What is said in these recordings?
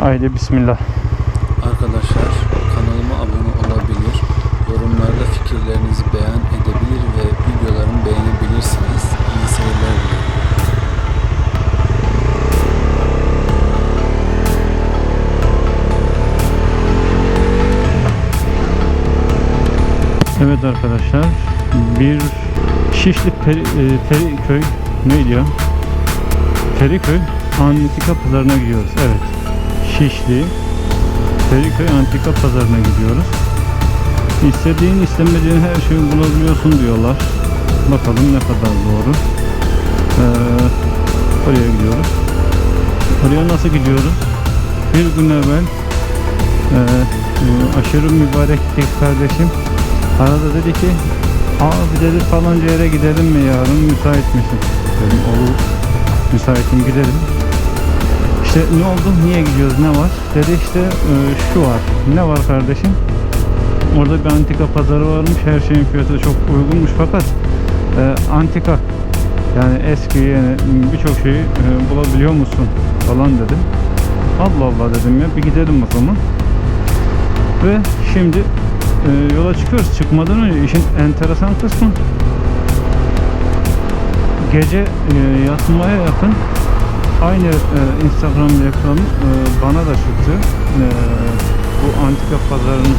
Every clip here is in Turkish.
Haydi bismillah. Arkadaşlar kanalıma abone olabilir, yorumlarda fikirlerinizi beyan edebilir ve videolarımı beğenebilirsiniz. İyi seyirler dilerim. Evet arkadaşlar bir Şişli Peri, e, Feriköy neydi ya? Feriköy Antika Pazarına gidiyoruz. Evet. Şişli Feriköy Antika Pazarına gidiyoruz. İstediğin istemediğin her şeyi bulabiliyorsun diyorlar. Bakalım ne kadar doğru. Ee, oraya gidiyoruz. Oraya nasıl gidiyoruz? Bir gün evvel e, e, aşırı mübarekti kardeşim. Arada dedi ki abi dedi falanca yere gidelim mi yarın müsait misin? Dedim olur müsaitim gidelim. İşte ne oldu niye gidiyoruz ne var? Dedi işte e, şu var. Ne var kardeşim? Orada bir antika pazarı varmış. Her şeyin fiyatı çok uygunmuş fakat e, antika yani eski yani birçok şeyi e, bulabiliyor musun falan dedim. Allah Allah dedim ya bir gidelim o. Ve şimdi e, yola çıkıyoruz. Çıkmadan önce işin enteresan kısmı gece e, yatmaya yakın aynı e, Instagram reklamı e, bana da çıktı. E, bu antika pazarını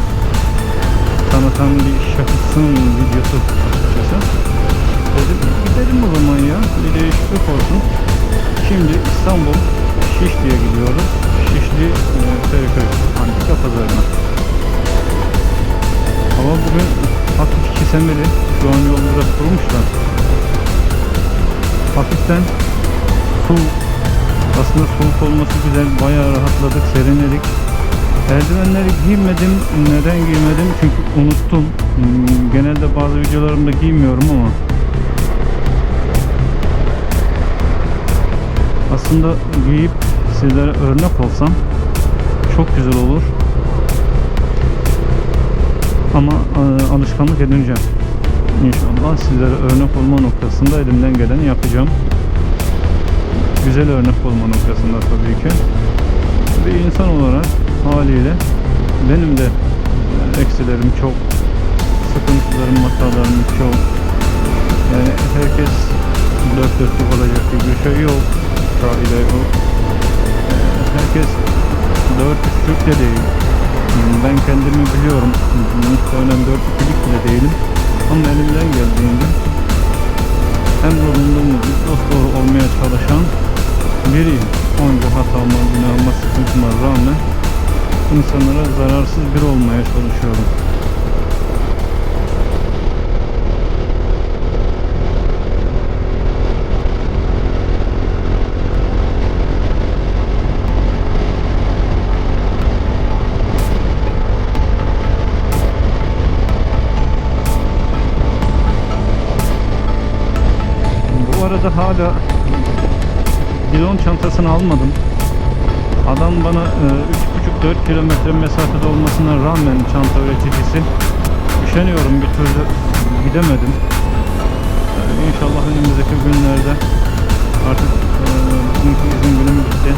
tanıtan bir şahısın videosu açıkçası. Dedim gidelim o zaman ya. Bir değişiklik olsun. Şimdi İstanbul Şişli'ye gidiyoruz. Şişli e, Feriköy Antika Pazarı'na. Hava bugün hafif kesemeli. Şu an yol biraz kurumuşlar. Hafiften soğuk. Aslında soğuk olması güzel. Bayağı rahatladık, serinledik. Eldivenleri giymedim. Neden giymedim? Çünkü unuttum. Hmm, Genelde bazı videolarımda giymiyorum ama aslında giyip sizlere örnek olsam çok güzel olur. Ama e, alışkanlık edineceğim. İnşallah sizlere örnek olma noktasında elimden geleni yapacağım. Güzel örnek olma noktasında tabii ki. Bir insan olarak haliyle benim de e, eksilerim çok, sıkıntılarım, hatalarım çok. Yani herkes dört dörtlük olacak diye bir şey yok. Şaile yok. E, Herkes dört üçlük de değil. Ben kendimi biliyorum. Muhtemelen dört ikilik bile değilim. Ama elimden geldiğince hem bulunduğum dost doğru olmaya çalışan biriyim. Onca hatama, günahıma, sıkıntıma rağmen insanlara zararsız bir olmaya çalışıyorum. Bu arada hala Dilon çantasını almadım. Adam bana e, 3,5-4 kilometre mesafede olmasına rağmen çanta üreticisi üşeniyorum bir türlü gidemedim. E, İnşallah önümüzdeki günlerde artık e, bugünkü izin günüm bitti.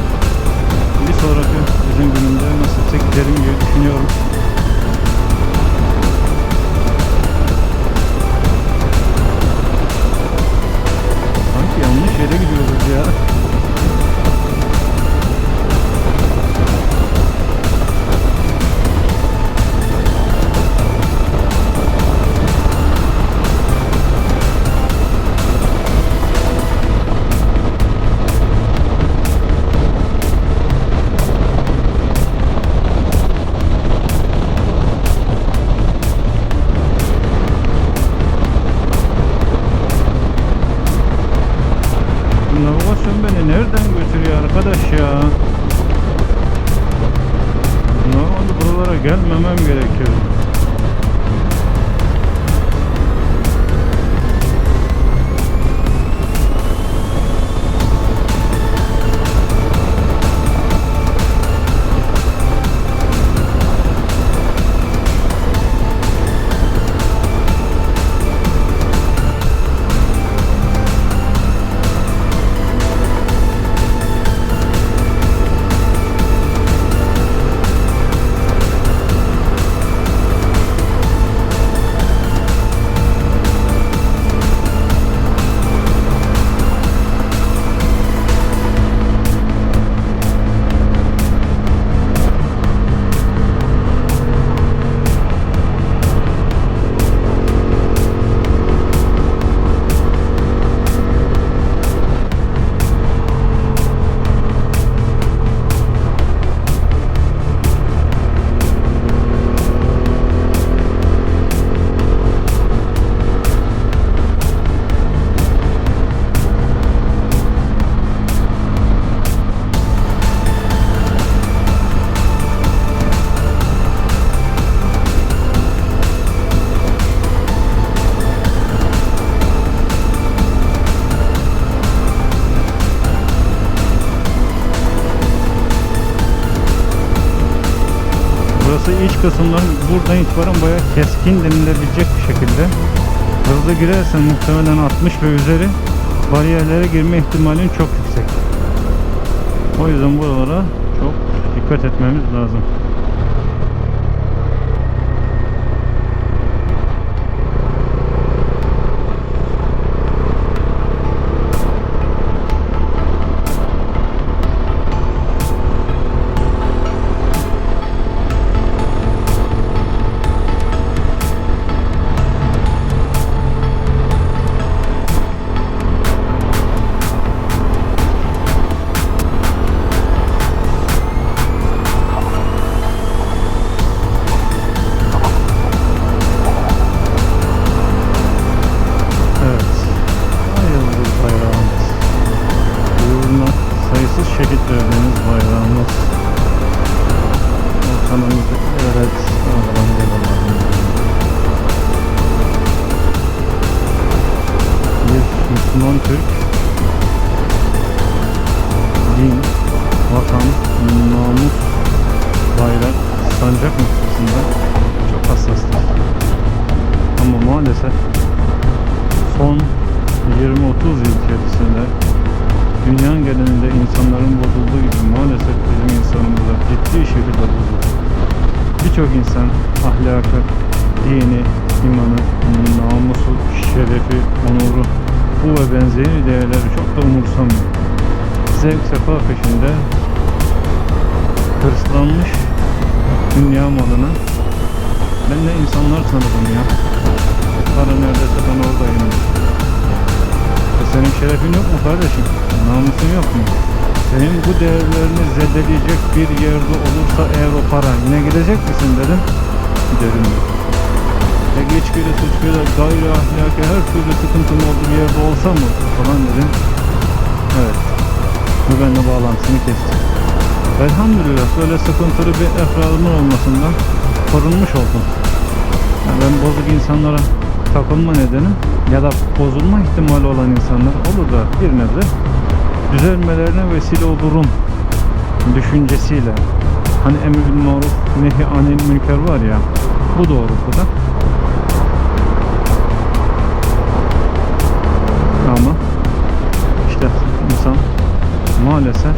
Bir sonraki izin günümde nasipse giderim diye düşünüyorum. Sanki yanlış yere gidiyoruz ya. Arkadaş ya? Normalde buralara gelmemem gerekiyor. Kısımdan buradan itibaren bayağı keskin denilebilecek bir şekilde. Hızlı girersen muhtemelen 60 ve üzeri bariyerlere girme ihtimalin çok yüksek. O yüzden buralara çok dikkat etmemiz lazım. Verdiğimiz bayrağımız. Ortamımızda evet. Allah'ım eyvallah. Bir Müslüman Türk din, vatan, namus, bayrak, sancak noktasında çok hassastır. Ama maalesef son 20-30 yıl içerisinde dünya genelinde insanların bozulduğu gibi maalesef bizim insanımız da ciddi şekilde bozuldu. Birçok insan ahlakı, dini, imanı, namusu, şerefi, onuru, bu ve benzeri değerleri çok da umursamıyor. Zevk sefa peşinde hırslanmış dünya malına ben de insanlar tanıdım ya. Senin şerefin yok mu kardeşim? Namusun yok mu? Senin bu değerlerini zedeleyecek bir yerde olursa eğer o para yine gidecek misin dedim. Giderim. E geçkiyle suçkuyla gayri ahlaki her türlü sıkıntım olduğu bir yerde olsa mı falan dedim. Evet. Bu benimle bağlantısını kesti. Elhamdülillah böyle sıkıntılı bir efradımın olmasından korunmuş oldum. Yani ben bozuk insanlara takılma nedenim ya da bozulma ihtimali olan insanlar olur da bir nebze düzelmelerine vesile olurum düşüncesiyle. Hani emir bil maruf nehi anil münker var ya bu doğrultuda. Ama işte insan maalesef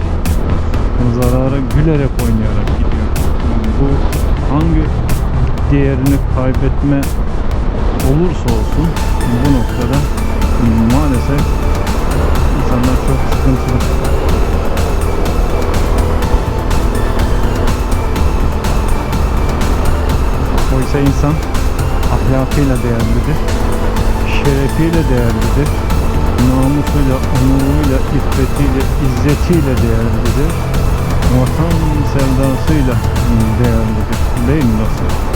zarara gülerek oynayarak gidiyor. Bu hangi değerini kaybetme olursa olsun bu noktada maalesef insanlar çok sıkıntılı. Oysa insan ahlakıyla değerlidir, şerefiyle değerlidir, namusuyla, onuruyla, iffetiyle, izzetiyle değerlidir, vatan sevdasıyla değerlidir. Değil mi dostlar?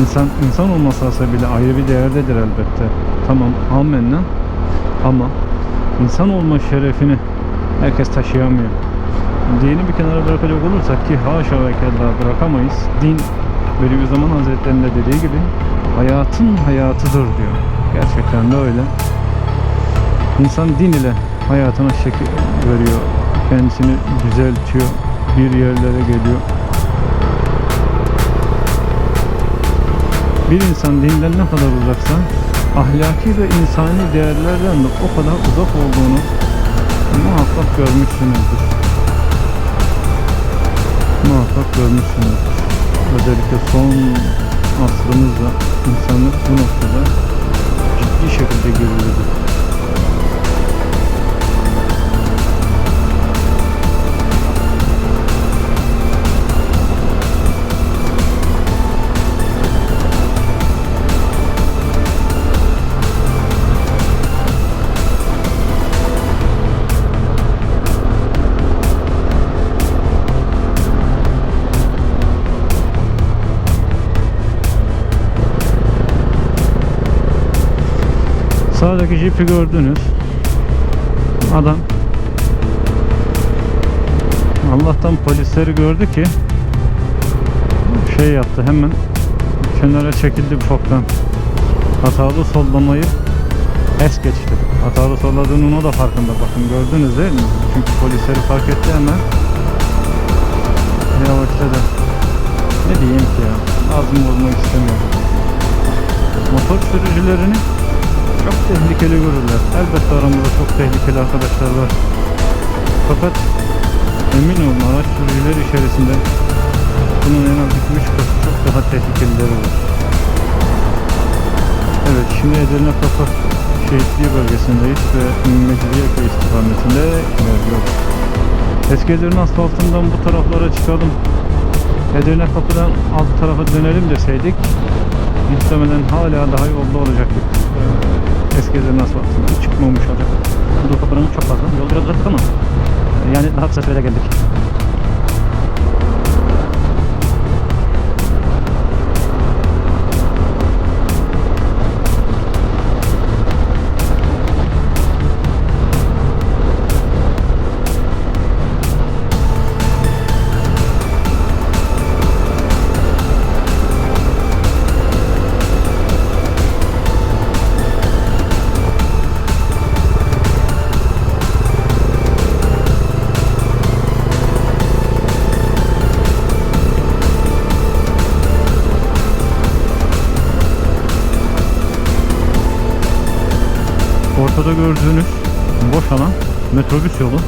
İnsan, insan olmasa bile ayrı bir değerdedir elbette. Tamam, amenna. Ama insan olma şerefini herkes taşıyamıyor. Dini bir kenara bırakacak olursak ki haşa ve kella bırakamayız. Din Bediüzzaman Hazretleri'nin de dediği gibi hayatın hayatıdır diyor. Gerçekten de öyle. İnsan din ile hayatına şekil veriyor. Kendisini düzeltiyor. Bir yerlere geliyor. Bir insan dinden ne kadar uzaksa ahlaki ve insani değerlerden de o kadar uzak olduğunu muhakkak görmüşsünüzdür. Muhakkak görmüşsünüzdür. Özellikle son asrımızda insanlık bu noktada ciddi şekilde geriledi. Jipi gördünüz. Adam Allah'tan polisleri gördü ki şey yaptı hemen kenara çekildi ufaktan. Hatalı sollamayı es geçti. Hatalı solladığının o da farkında. Bakın gördünüz değil mi? Çünkü polisleri fark etti hemen. Yavaşladı. moralinizi bozmak istemiyorum. Motor sürücülerini çok tehlikeli görürler. Elbette aramızda çok tehlikeli arkadaşlar var. Fakat emin olun araç sürücüleri içerisinde bunun en az 2-3 katı çok daha tehlikelileri var. Evet şimdi Edirne Kapı Şehitliği bölgesindeyiz ve Mecidiyeköy istikametinde ilerliyoruz. Eski Edirne asfaltından bu taraflara çıkalım. Edirne Kapı'dan alt tarafa dönelim deseydik muhtemelen hala daha yolda olacaktık. Eski Edirne asfaltından çıkmamış olacak. Bu kapının çok fazla. Yol biraz uzattık ama yani daha kısa sürede geldik. Ortada gördüğünüz boş alan metrobüs yolu.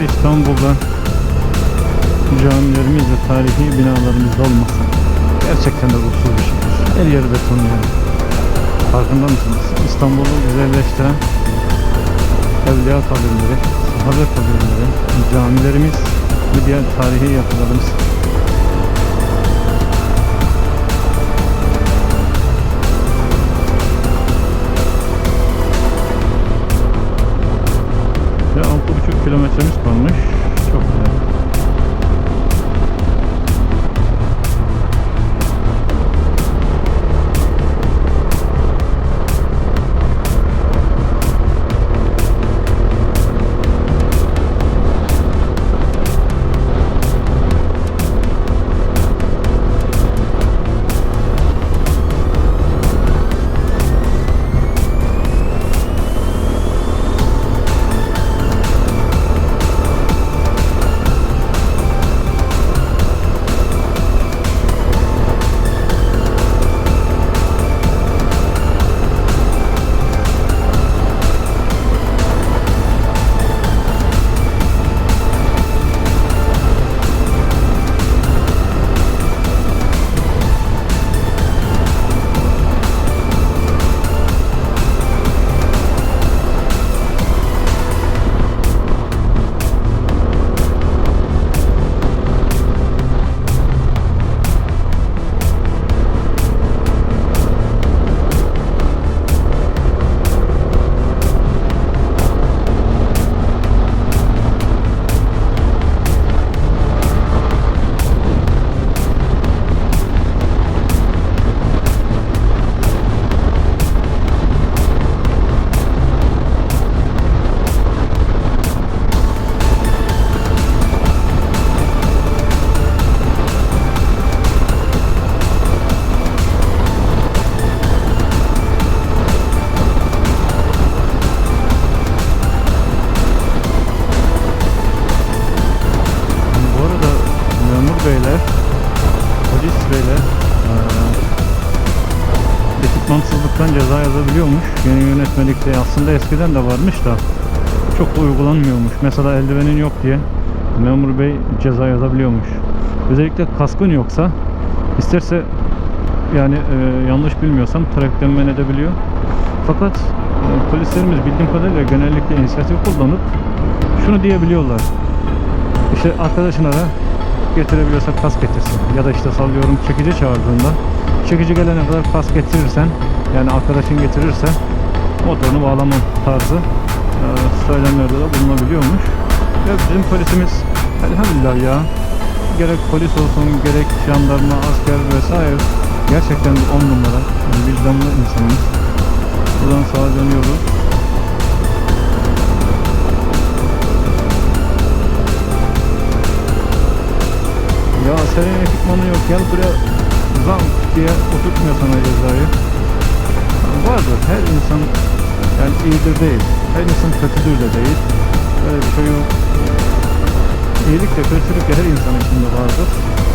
Her İstanbul'da camilerimiz ve tarihi binalarımız olmasa gerçekten de ruhsuz bir şeydir. Her yeri beton yani. Farkında mısınız? İstanbul'u güzelleştiren evliya kabirleri, sahabe kabirleri, camilerimiz ve diğer tarihi yapılarımız. Aslında eskiden de varmış da çok da uygulanmıyormuş. Mesela eldivenin yok diye memur bey ceza yazabiliyormuş. Özellikle kaskın yoksa isterse yani eee, yanlış bilmiyorsam trafikten men edebiliyor. Fakat eee, polislerimiz bildiğim kadarıyla genellikle inisiyatif kullanıp şunu diyebiliyorlar. İşte arkadaşına da getirebiliyorsa kask getirsin. Ya da işte sallıyorum çekici çağırdığında çekici gelene kadar kask getirirsen yani arkadaşın getirirse motorunu bağlama tarzı e, söylemlerde de bulunabiliyormuş. Ve bizim polisimiz elhamdülillah ya gerek polis olsun gerek jandarma, asker vesaire gerçekten on numara yani vicdanlı insanımız. Buradan sağa dönüyoruz. Ya senin ekipmanı yok gel buraya zam diye oturtmuyor sana cezayı. Vardır her insan yani iyidir değil. Her insan kötüdür de değil. Böyle bir şey yok. İyilik de kötülük de her insan içinde vardır.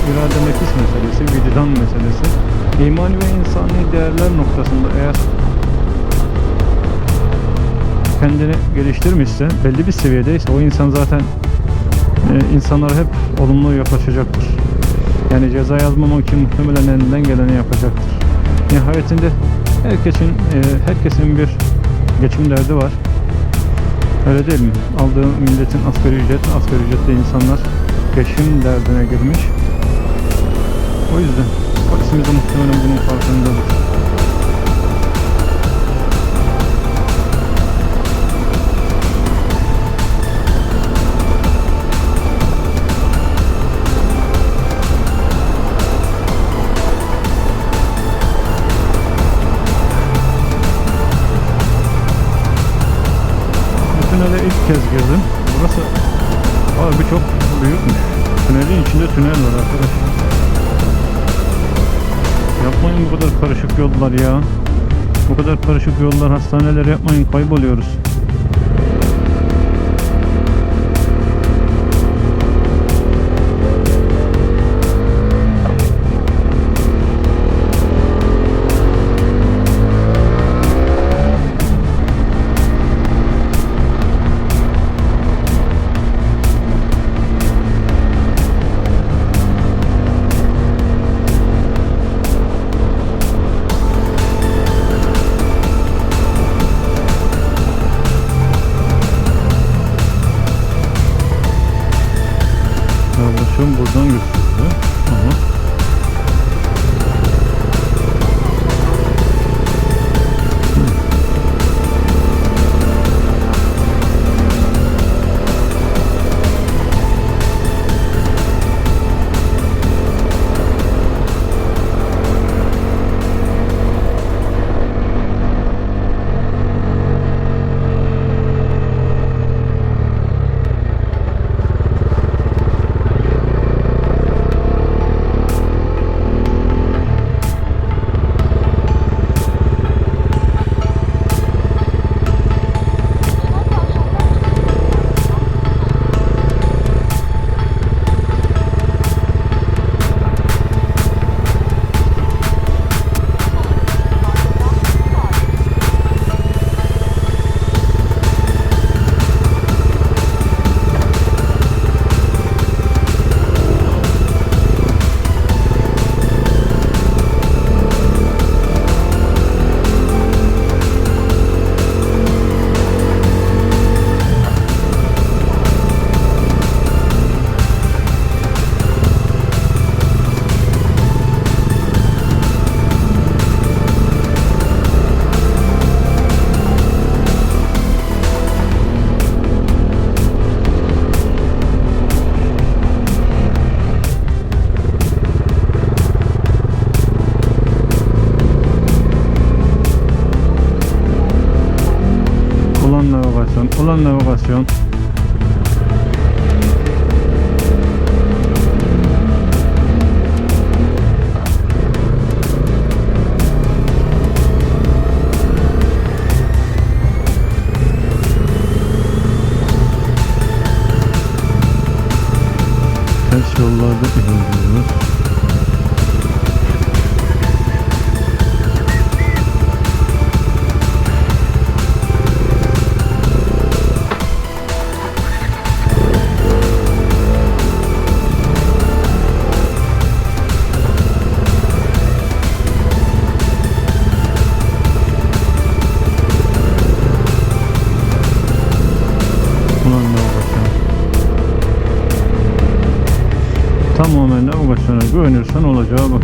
İrade nefis meselesi, vicdan meselesi. İmani ve insani değerler noktasında eğer kendini geliştirmişse, belli bir seviyedeyse o insan zaten e, insanlara hep olumlu yaklaşacaktır. Yani ceza yazmamak için muhtemelen elinden geleni yapacaktır. Nihayetinde herkesin e, herkesin bir geçim derdi var. Öyle değil mi? Aldığı milletin asgari ücret, asgari ücretli insanlar geçim derdine girmiş. O yüzden polisimiz de muhtemelen bunun farkındadır. Kez girdim. Burası abi çok büyükmüş. Tünelin içinde tünel var arkadaş. Yapmayın bu kadar karışık yollar ya. Bu kadar karışık yollar hastaneler yapmayın kayboluyoruz. navegación o la navegación Tamamen navigasyona güvenirsen olacağı bak.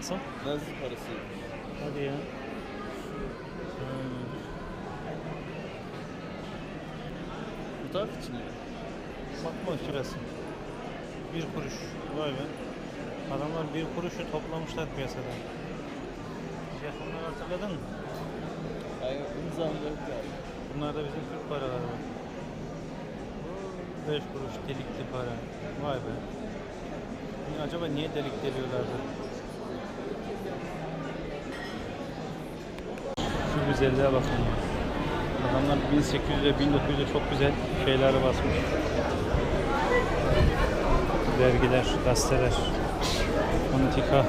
Nasıl? Nazi parası. Hadi ya. Fotoğraf için mi? Bakma şurası. Bir kuruş. Vay be. Adamlar bir kuruşu toplamışlar piyasada. Japonlar hatırladın mı? Hayır, imzalıyorum yani. Bunlar da bizim Türk paraları var. 5 kuruş delikli para. Vay be. Acaba niye delik deliyorlardı? Şu güzelliğe bakın. Adamlar 1800'de 1900'de çok güzel şeyler basmış. Dergiler, gazeteler, antika.